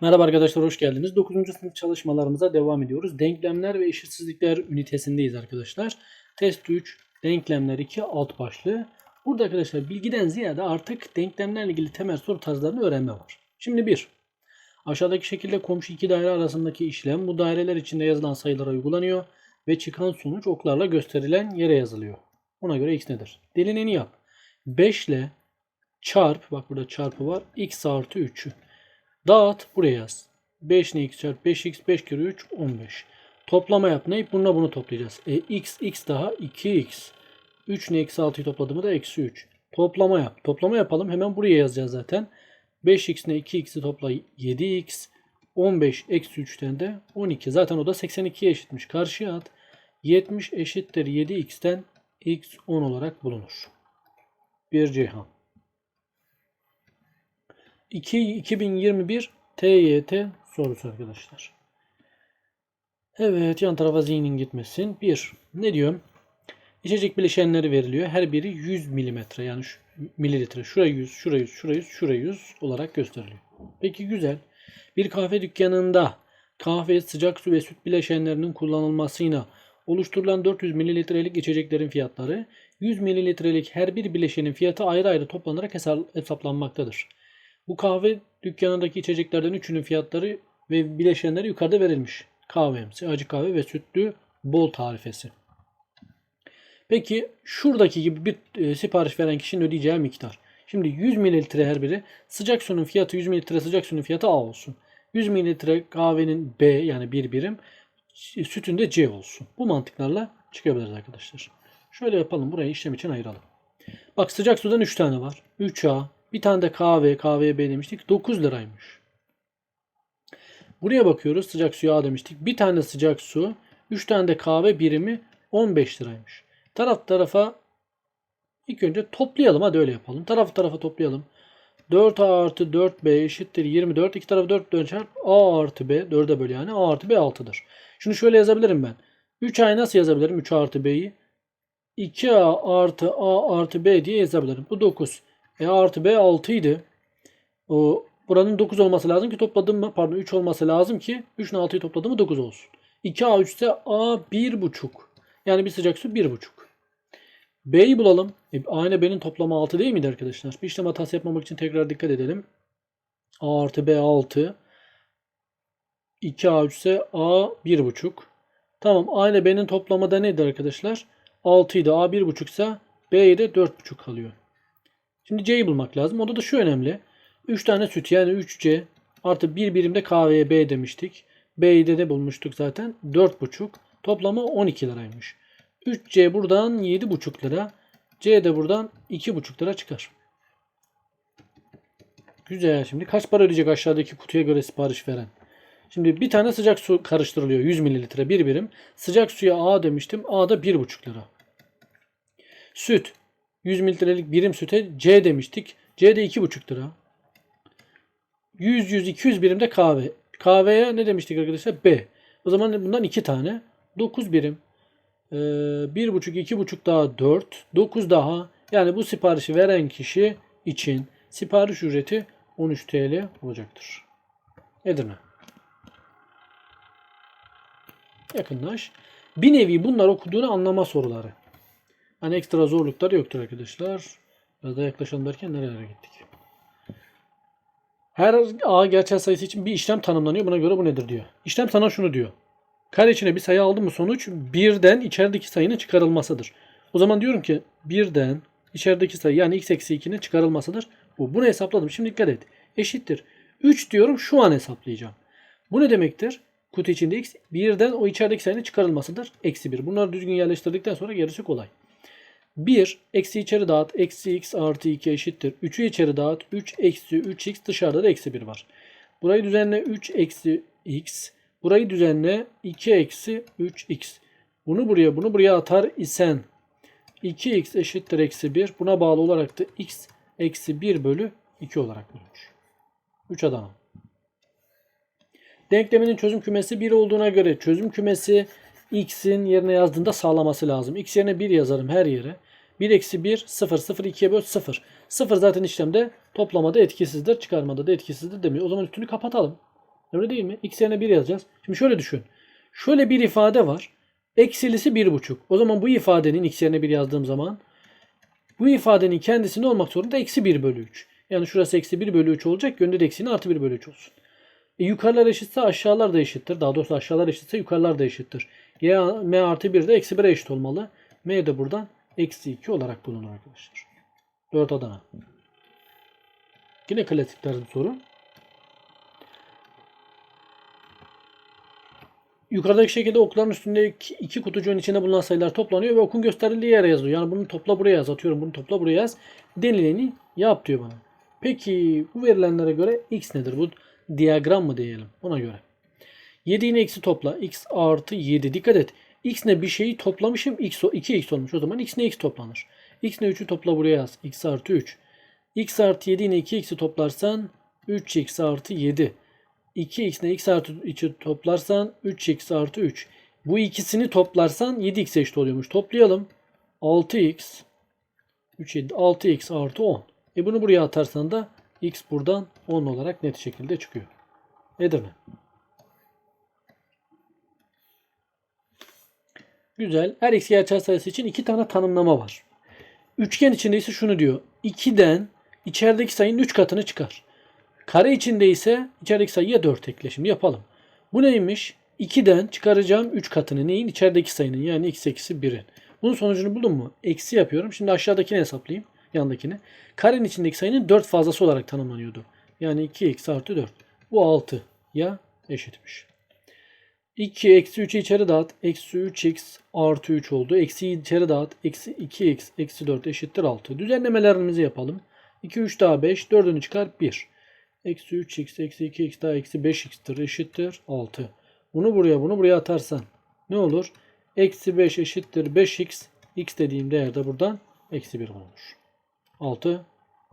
Merhaba arkadaşlar hoş geldiniz. 9. sınıf çalışmalarımıza devam ediyoruz. Denklemler ve eşitsizlikler ünitesindeyiz arkadaşlar. Test 3, denklemler 2 alt başlığı. Burada arkadaşlar bilgiden ziyade artık denklemlerle ilgili temel soru tarzlarını öğrenme var. Şimdi 1. Aşağıdaki şekilde komşu iki daire arasındaki işlem bu daireler içinde yazılan sayılara uygulanıyor ve çıkan sonuç oklarla gösterilen yere yazılıyor. Ona göre x nedir? Delineni yap. 5 ile çarp, bak burada çarpı var, x artı 3'ü. Dağıt buraya yaz. 5 ne x çarpı 5x 5 kere 3 15. Toplama yap. Ne? Bununla bunu toplayacağız. E, x x daha 2x. 3 ne eksi 6'yı topladığımı da eksi 3. Toplama yap. Toplama yapalım. Hemen buraya yazacağız zaten. 5x ne 2x'i topla 7x. 15 eksi 3'ten de 12. Zaten o da 82'ye eşitmiş. Karşıya at. 70 eşittir 7x'ten x 10 olarak bulunur. Bir Ceyhan. 2 2021 TYT sorusu arkadaşlar. Evet yan tarafa zihnin gitmesin. 1. Ne diyorum? İçecek bileşenleri veriliyor. Her biri 100 milimetre yani şu, mililitre. Şuraya 100, şuraya 100, şuraya 100, şuraya 100 olarak gösteriliyor. Peki güzel. Bir kahve dükkanında kahve, sıcak su ve süt bileşenlerinin kullanılmasıyla oluşturulan 400 mililitrelik içeceklerin fiyatları 100 mililitrelik her bir bileşenin fiyatı ayrı ayrı toplanarak hesap- hesaplanmaktadır. Bu kahve dükkanındaki içeceklerden üçünün fiyatları ve bileşenleri yukarıda verilmiş. Kahvemsi, acı kahve ve sütlü bol tarifesi. Peki şuradaki gibi bir e, sipariş veren kişinin ödeyeceği miktar. Şimdi 100 mililitre her biri. Sıcak suyun fiyatı 100 mililitre sıcak suyun fiyatı A olsun. 100 mililitre kahvenin B yani bir birim. Sütün de C olsun. Bu mantıklarla çıkabiliriz arkadaşlar. Şöyle yapalım. Burayı işlem için ayıralım. Bak sıcak sudan 3 tane var. 3A. Bir tane de kahve. Kahveye B demiştik. 9 liraymış. Buraya bakıyoruz. Sıcak suya A demiştik. Bir tane sıcak su. 3 tane de kahve birimi 15 liraymış. Taraf tarafa ilk önce toplayalım. Hadi öyle yapalım. Taraf tarafa toplayalım. 4A artı 4B eşittir 24. İki tarafı 4 dön çarp. A artı B. 4'e böl yani. A artı B 6'dır. Şunu şöyle yazabilirim ben. 3A'yı nasıl yazabilirim? 3 artı B'yi. 2A artı A artı B diye yazabilirim. Bu 9. E artı B 6 idi. O, buranın 9 olması lazım ki topladım mı? Pardon 3 olması lazım ki 3 ile 6'yı topladım mı 9 olsun. 2A 3 ise A 1,5. Yani bir sıcak su 1,5. B'yi bulalım. E, A B'nin toplamı 6 değil miydi arkadaşlar? Bir işlem hatası yapmamak için tekrar dikkat edelim. A artı B 6. 2A 3 ise A 1,5. Tamam A B'nin toplamı da neydi arkadaşlar? 6 idi. A 1,5 ise B'ye de 4,5 kalıyor. Şimdi C'yi bulmak lazım. Onda da şu önemli. 3 tane süt yani 3C artı 1 birimde kahveye B demiştik. B'yi de de bulmuştuk zaten. 4,5. Toplamı 12 liraymış. 3C buradan 7,5 lira. C de buradan 2,5 lira çıkar. Güzel. Şimdi kaç para ödeyecek aşağıdaki kutuya göre sipariş veren? Şimdi bir tane sıcak su karıştırılıyor. 100 mililitre bir birim. Sıcak suya A demiştim. A da 1,5 lira. Süt. 100 mililitrelik birim süte C demiştik. C de 2,5 lira. 100 100 200 birimde kahve. Kahveye ne demiştik arkadaşlar? B. O zaman bundan 2 tane. 9 birim. Ee, 1,5 2,5 daha 4. 9 daha. Yani bu siparişi veren kişi için sipariş ücreti 13 TL olacaktır. Edirne. Yakınlaş. Bir nevi bunlar okuduğunu anlama soruları. Hani ekstra zorlukları yoktur arkadaşlar. Biraz da yaklaşalım derken nerelere gittik? Her A gerçel sayısı için bir işlem tanımlanıyor. Buna göre bu nedir diyor. İşlem sana şunu diyor. Kare içine bir sayı aldı mı sonuç birden içerideki sayının çıkarılmasıdır. O zaman diyorum ki birden içerideki sayı yani x eksi 2'nin çıkarılmasıdır. Bu. Bunu hesapladım. Şimdi dikkat et. Eşittir. 3 diyorum şu an hesaplayacağım. Bu ne demektir? Kutu içinde x birden o içerideki sayının çıkarılmasıdır. Eksi 1. Bunları düzgün yerleştirdikten sonra gerisi kolay. 1 eksi içeri dağıt eksi x artı 2 eşittir. 3'ü içeri dağıt 3 eksi 3x dışarıda da eksi 1 var. Burayı düzenle 3 eksi x. Burayı düzenle 2 eksi 3x. Bunu buraya bunu buraya atar isen 2x eşittir eksi 1. Buna bağlı olarak da x eksi 1 bölü 2 olarak bulunur. 3 Adana. Denkleminin çözüm kümesi 1 olduğuna göre çözüm kümesi x'in yerine yazdığında sağlaması lazım. x yerine 1 yazarım her yere. 1 eksi 1 0 0 2'ye böl 0. 0 zaten işlemde toplamada etkisizdir çıkarmada da etkisizdir demiyor. O zaman üstünü kapatalım. Öyle değil mi? X yerine 1 yazacağız. Şimdi şöyle düşün. Şöyle bir ifade var. Eksilisi 1,5. O zaman bu ifadenin x yerine 1 yazdığım zaman bu ifadenin kendisi ne olmak zorunda? Eksi 1 bölü 3. Yani şurası eksi 1 bölü 3 olacak. Yönde de eksinin artı 1 bölü 3 olsun. E, yukarılar eşitse aşağılar da eşittir. Daha doğrusu aşağılar eşitse yukarılar da eşittir. Y, M artı 1 de eksi 1'e eşit olmalı. M de buradan eksi 2 olarak bulunur arkadaşlar. 4 Adana. Yine klasik tarz bir soru. Yukarıdaki şekilde okların üstünde iki, iki kutucuğun içinde bulunan sayılar toplanıyor ve okun gösterildiği yere yazılıyor. Yani bunu topla buraya yaz atıyorum bunu topla buraya yaz denileni yap diyor bana. Peki bu verilenlere göre x nedir? Bu diyagram mı diyelim ona göre. 7 yine eksi topla. x artı 7. Dikkat et. x ne bir şeyi toplamışım. x o 2x olmuş. O zaman x ne x toplanır. x ne 3'ü topla buraya yaz. x artı 3. x artı 7 yine 2x'i toplarsan 3x artı 7. 2x ile x artı 3'ü toplarsan 3x artı 3. Bu ikisini toplarsan 7x eşit oluyormuş. Toplayalım. 6x 3 7 6x artı 10. E bunu buraya atarsan da x buradan 10 olarak net şekilde çıkıyor. Edirne. Güzel. Her x gerçel sayısı için iki tane tanımlama var. Üçgen içinde ise şunu diyor. 2'den içerideki sayının 3 katını çıkar. Kare içinde ise içerideki sayıya 4 ekle. Şimdi yapalım. Bu neymiş? 2'den çıkaracağım 3 katını neyin? İçerideki sayının yani x eksi 1'in. Bunun sonucunu buldum mu? Eksi yapıyorum. Şimdi aşağıdakini hesaplayayım. Yandakini. Karenin içindeki sayının 4 fazlası olarak tanımlanıyordu. Yani 2x artı 4. Bu 6 ya eşitmiş. 2 eksi 3'ü içeri dağıt. Eksi 3x artı 3 oldu. Eksiyi içeri dağıt. Eksi 2x eksi 4 eşittir 6. Düzenlemelerimizi yapalım. 2 3 daha 5. 4'ünü çıkar 1. Eksi 3x eksi 2x daha eksi 5x'tir eşittir 6. Bunu buraya bunu buraya atarsan ne olur? Eksi 5 eşittir 5x. x dediğim değer de buradan eksi 1 olur. 6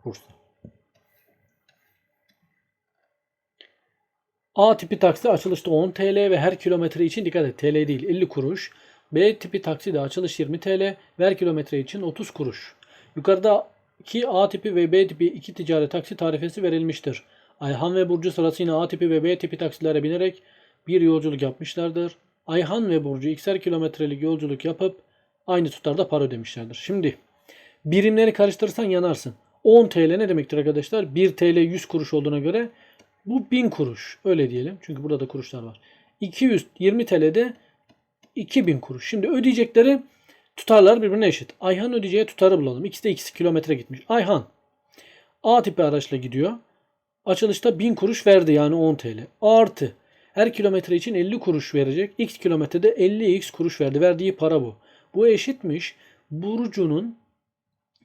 Bursa. A tipi taksi açılışta 10 TL ve her kilometre için dikkat et TL değil 50 kuruş. B tipi taksi de açılış 20 TL ve her kilometre için 30 kuruş. Yukarıdaki A tipi ve B tipi iki ticari taksi tarifesi verilmiştir. Ayhan ve Burcu sırasıyla A tipi ve B tipi taksilere binerek bir yolculuk yapmışlardır. Ayhan ve Burcu x'er kilometrelik yolculuk yapıp aynı tutarda para ödemişlerdir. Şimdi birimleri karıştırırsan yanarsın. 10 TL ne demektir arkadaşlar? 1 TL 100 kuruş olduğuna göre bu 1000 kuruş. Öyle diyelim. Çünkü burada da kuruşlar var. 220 TL'de 2000 kuruş. Şimdi ödeyecekleri tutarlar birbirine eşit. Ayhan ödeyeceği tutarı bulalım. İkisi de 2 kilometre gitmiş. Ayhan A tipi araçla gidiyor. Açılışta 1000 kuruş verdi yani 10 TL. Artı her kilometre için 50 kuruş verecek. X kilometrede 50x kuruş verdi. Verdiği para bu. Bu eşitmiş Burcu'nun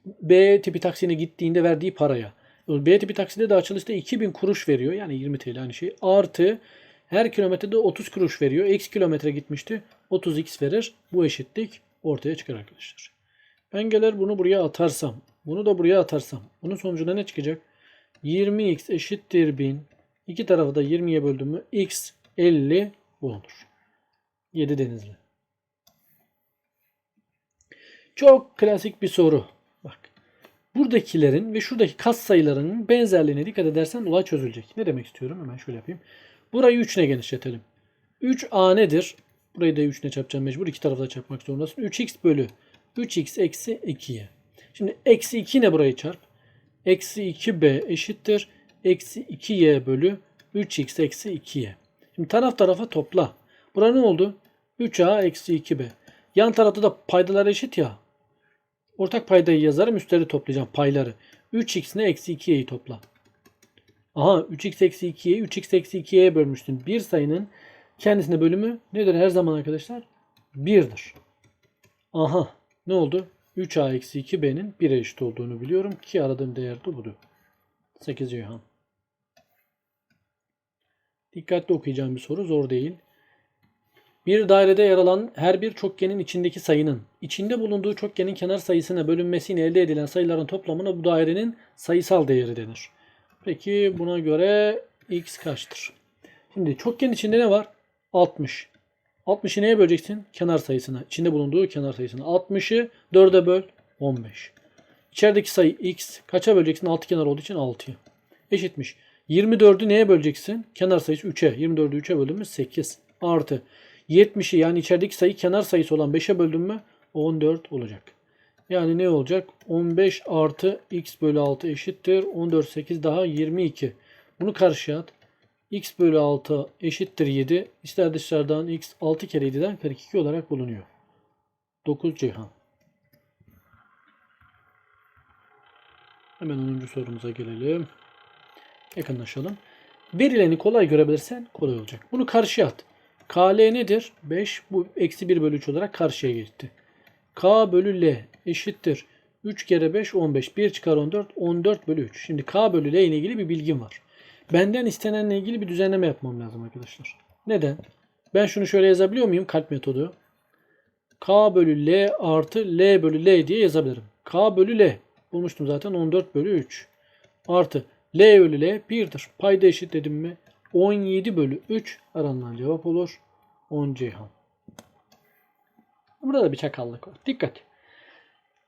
B tipi taksine gittiğinde verdiği paraya. B tipi takside de açılışta 2000 kuruş veriyor. Yani 20 TL aynı şey. Artı her kilometrede 30 kuruş veriyor. X kilometre gitmişti. 30x verir. Bu eşitlik ortaya çıkar arkadaşlar. Ben gelir bunu buraya atarsam. Bunu da buraya atarsam. Bunun sonucunda ne çıkacak? 20x eşittir 1000. İki tarafı da 20'ye böldüm mü x 50 bulunur. 7 denizli. Çok klasik bir soru. Buradakilerin ve şuradaki kas sayılarının benzerliğine dikkat edersen olay çözülecek. Ne demek istiyorum? Hemen şöyle yapayım. Burayı 3 ne genişletelim. 3a nedir? Burayı da 3 ne çarpacağım mecbur. İki tarafı da çarpmak zorundasın. 3x bölü 3x eksi 2'ye. Şimdi eksi 2 ne burayı çarp? Eksi 2b eşittir. Eksi 2y bölü 3x eksi 2y. Şimdi taraf tarafa topla. Bura ne oldu? 3a eksi 2b. Yan tarafta da paydalar eşit ya. Ortak paydayı yazarım. Üstleri toplayacağım payları. 3x ne eksi 2y'yi topla. Aha 3x eksi 2'ye 3x eksi 2y'ye bölmüştün. Bir sayının kendisine bölümü nedir her zaman arkadaşlar? 1'dir. Aha ne oldu? 3a eksi 2b'nin 1'e eşit olduğunu biliyorum ki aradığım değer de budur. 8 Ceyhan. Dikkatli okuyacağım bir soru zor değil. Bir dairede yer alan her bir çokgenin içindeki sayının içinde bulunduğu çokgenin kenar sayısına bölünmesiyle elde edilen sayıların toplamına bu dairenin sayısal değeri denir. Peki buna göre x kaçtır? Şimdi çokgen içinde ne var? 60. 60'ı neye böleceksin? Kenar sayısına. İçinde bulunduğu kenar sayısına. 60'ı 4'e böl 15. İçerideki sayı x kaça böleceksin? 6 kenar olduğu için 6'ya. Eşitmiş. 24'ü neye böleceksin? Kenar sayısı 3'e. 24'ü 3'e böldün mü 8. Artı 70'i yani içerideki sayı kenar sayısı olan 5'e böldün mü 14 olacak. Yani ne olacak? 15 artı x bölü 6 eşittir. 14 8 daha 22. Bunu karşıya at. x bölü 6 eşittir 7. İster dışarıdan x 6 kere 7'den 42 olarak bulunuyor. 9 Ceyhan. Hemen 10. sorumuza gelelim. Yakınlaşalım. Verileni kolay görebilirsen kolay olacak. Bunu karşıya at. KL nedir? 5. Bu eksi 1 bölü 3 olarak karşıya geçti. K bölü L eşittir. 3 kere 5 15. 1 çıkar 14. 14 bölü 3. Şimdi K bölü L ile ilgili bir bilgim var. Benden istenenle ilgili bir düzenleme yapmam lazım arkadaşlar. Neden? Ben şunu şöyle yazabiliyor muyum? Kalp metodu. K bölü L artı L bölü L diye yazabilirim. K bölü L. Bulmuştum zaten 14 bölü 3. Artı L bölü L 1'dir. Payda eşitledim mi? 17 bölü 3 aranılan cevap olur. 10 Ceyhan. Burada da bir çakallık var. Dikkat.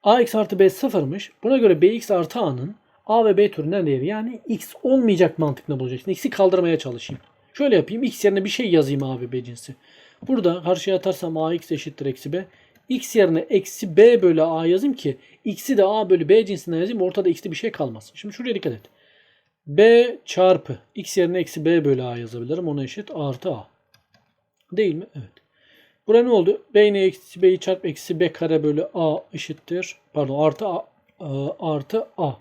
AX artı B sıfırmış. Buna göre BX artı A'nın A ve B türünden değeri yani X olmayacak mantıkla bulacaksın. X'i kaldırmaya çalışayım. Şöyle yapayım. X yerine bir şey yazayım A ve B cinsi. Burada karşıya atarsam AX eşittir eksi B. X yerine eksi B bölü A yazayım ki X'i de A bölü B cinsinden yazayım. Ortada X'li bir şey kalmasın. Şimdi şuraya dikkat et. B çarpı X yerine eksi B bölü A yazabilirim. Ona eşit artı A. Değil mi? Evet. Burada ne oldu? B ile eksi B'yi çarp eksi B kare bölü A eşittir. Pardon artı A, a artı A.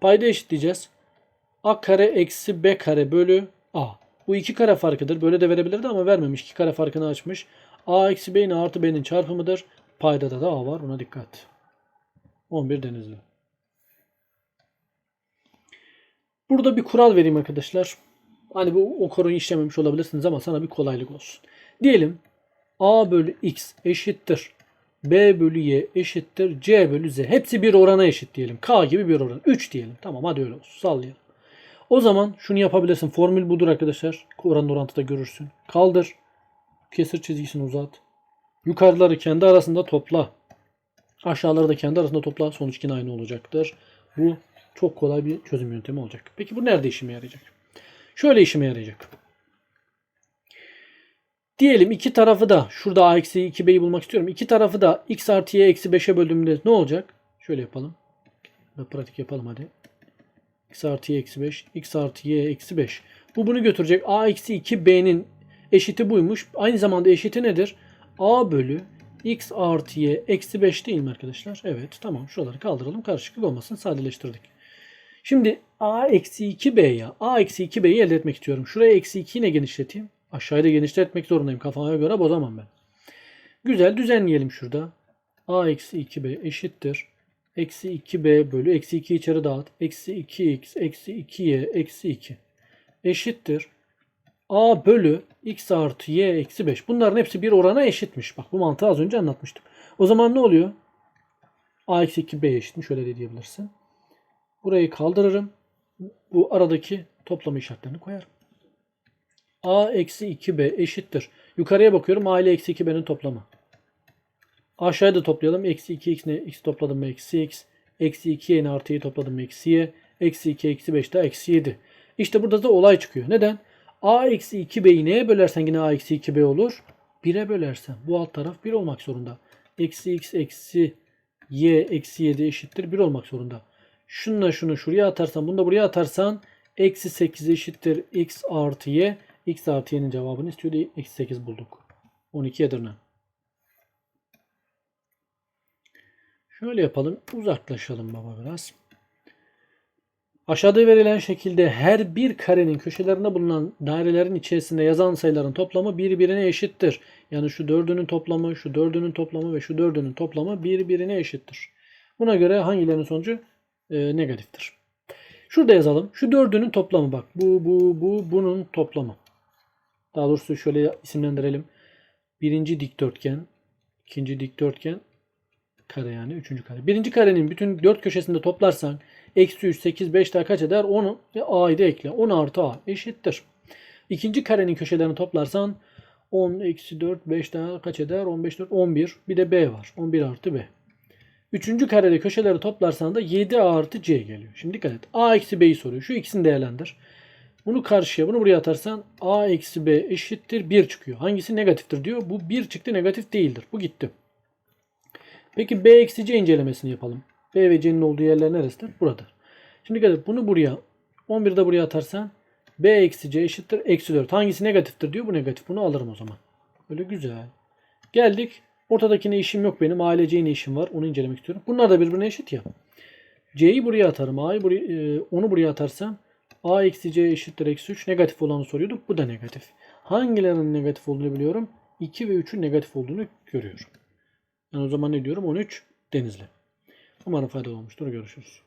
Payda eşitleyeceğiz. A kare eksi B kare bölü A. Bu iki kare farkıdır. Böyle de verebilirdi ama vermemiş. İki kare farkını açmış. A eksi B ile artı B'nin çarpımıdır. Paydada da A var. Ona dikkat. 11 denizli. Burada bir kural vereyim arkadaşlar. Hani bu o konuyu işlememiş olabilirsiniz ama sana bir kolaylık olsun. Diyelim A bölü X eşittir. B bölü Y eşittir. C bölü Z. Hepsi bir orana eşit diyelim. K gibi bir oran. 3 diyelim. Tamam hadi öyle olsun. Sallayalım. O zaman şunu yapabilirsin. Formül budur arkadaşlar. Oran orantıda görürsün. Kaldır. Kesir çizgisini uzat. Yukarıları kendi arasında topla. Aşağıları da kendi arasında topla. Sonuç yine aynı olacaktır. Bu çok kolay bir çözüm yöntemi olacak. Peki bu nerede işime yarayacak? Şöyle işime yarayacak. Diyelim iki tarafı da şurada a eksi 2b'yi bulmak istiyorum. İki tarafı da x artı y eksi 5'e böldüğümde ne olacak? Şöyle yapalım. Ve pratik yapalım hadi. x artı y eksi 5. x artı y eksi 5. Bu bunu götürecek. a eksi 2b'nin eşiti buymuş. Aynı zamanda eşiti nedir? a bölü x artı y eksi 5 değil mi arkadaşlar? Evet tamam şuraları kaldıralım. Karışıklık olmasın sadeleştirdik. Şimdi a eksi 2b ya. a eksi 2b'yi elde etmek istiyorum. Şuraya eksi 2'yi ne genişleteyim? Aşağıya da genişletmek zorundayım. Kafama göre bozamam ben. Güzel düzenleyelim şurada. a eksi 2b eşittir. Eksi 2b bölü eksi 2 içeri dağıt. Eksi 2x eksi 2y eksi 2 eşittir. a bölü x artı y eksi 5. Bunların hepsi bir orana eşitmiş. Bak bu mantığı az önce anlatmıştım. O zaman ne oluyor? a eksi 2b eşitmiş. Şöyle de diyebilirsin. Burayı kaldırırım. Bu aradaki toplama işaretlerini koyarım. a eksi 2b eşittir. Yukarıya bakıyorum. a ile eksi 2b'nin toplamı. Aşağıya da toplayalım. Eksi 2x ne? x topladım? Eksi x. Eksi 2 y artıyı topladım mı? Eksi y. Eksi 2 eksi 5 daha eksi 7. İşte burada da olay çıkıyor. Neden? a eksi 2b'yi neye bölersen yine a eksi 2b olur? 1'e bölersen. Bu alt taraf 1 olmak zorunda. Eksi x eksi y eksi 7 eşittir 1 olmak zorunda. Şununla şunu şuraya atarsan bunu da buraya atarsan eksi 8 eşittir x artı y. x artı y'nin cevabını istiyordu. Eksi 8 bulduk. 12 Edirne. Şöyle yapalım. Uzaklaşalım baba biraz. Aşağıda verilen şekilde her bir karenin köşelerinde bulunan dairelerin içerisinde yazan sayıların toplamı birbirine eşittir. Yani şu dördünün toplamı, şu dördünün toplamı ve şu dördünün toplamı birbirine eşittir. Buna göre hangilerinin sonucu e, negatiftir. Şurada yazalım. Şu dördünün toplamı bak. Bu, bu, bu, bunun toplamı. Daha doğrusu şöyle isimlendirelim. Birinci dikdörtgen, ikinci dikdörtgen, kare yani üçüncü kare. Birinci karenin bütün dört köşesinde toplarsan eksi 3, 8, 5 daha kaç eder? 10'u ve a'yı da ekle. 10 artı a eşittir. İkinci karenin köşelerini toplarsan 10 eksi 4, 5 daha kaç eder? 15, 4, 11. Bir de b var. 11 artı b. Üçüncü karede köşeleri toplarsan da 7 artı c geliyor. Şimdi dikkat et. a eksi b'yi soruyor. Şu ikisini değerlendir. Bunu karşıya bunu buraya atarsan a eksi b eşittir 1 çıkıyor. Hangisi negatiftir diyor. Bu 1 çıktı negatif değildir. Bu gitti. Peki b eksi c incelemesini yapalım. b ve c'nin olduğu yerler neresidir? Buradır. Şimdi dikkat et bunu buraya 11'de buraya atarsan b eksi c eşittir eksi 4. Hangisi negatiftir diyor. Bu negatif. Bunu alırım o zaman. Böyle güzel. Geldik. Ortadakine işim yok benim. A ile C'nin işim var. Onu incelemek istiyorum. Bunlar da birbirine eşit ya. C'yi buraya atarım. A'yı buraya, e, onu buraya atarsam A eksi C eşittir eksi 3. Negatif olanı soruyorduk. Bu da negatif. Hangilerinin negatif olduğunu biliyorum. 2 ve 3'ün negatif olduğunu görüyorum. Yani o zaman ne diyorum? 13 Denizli. Umarım faydalı olmuştur. Görüşürüz.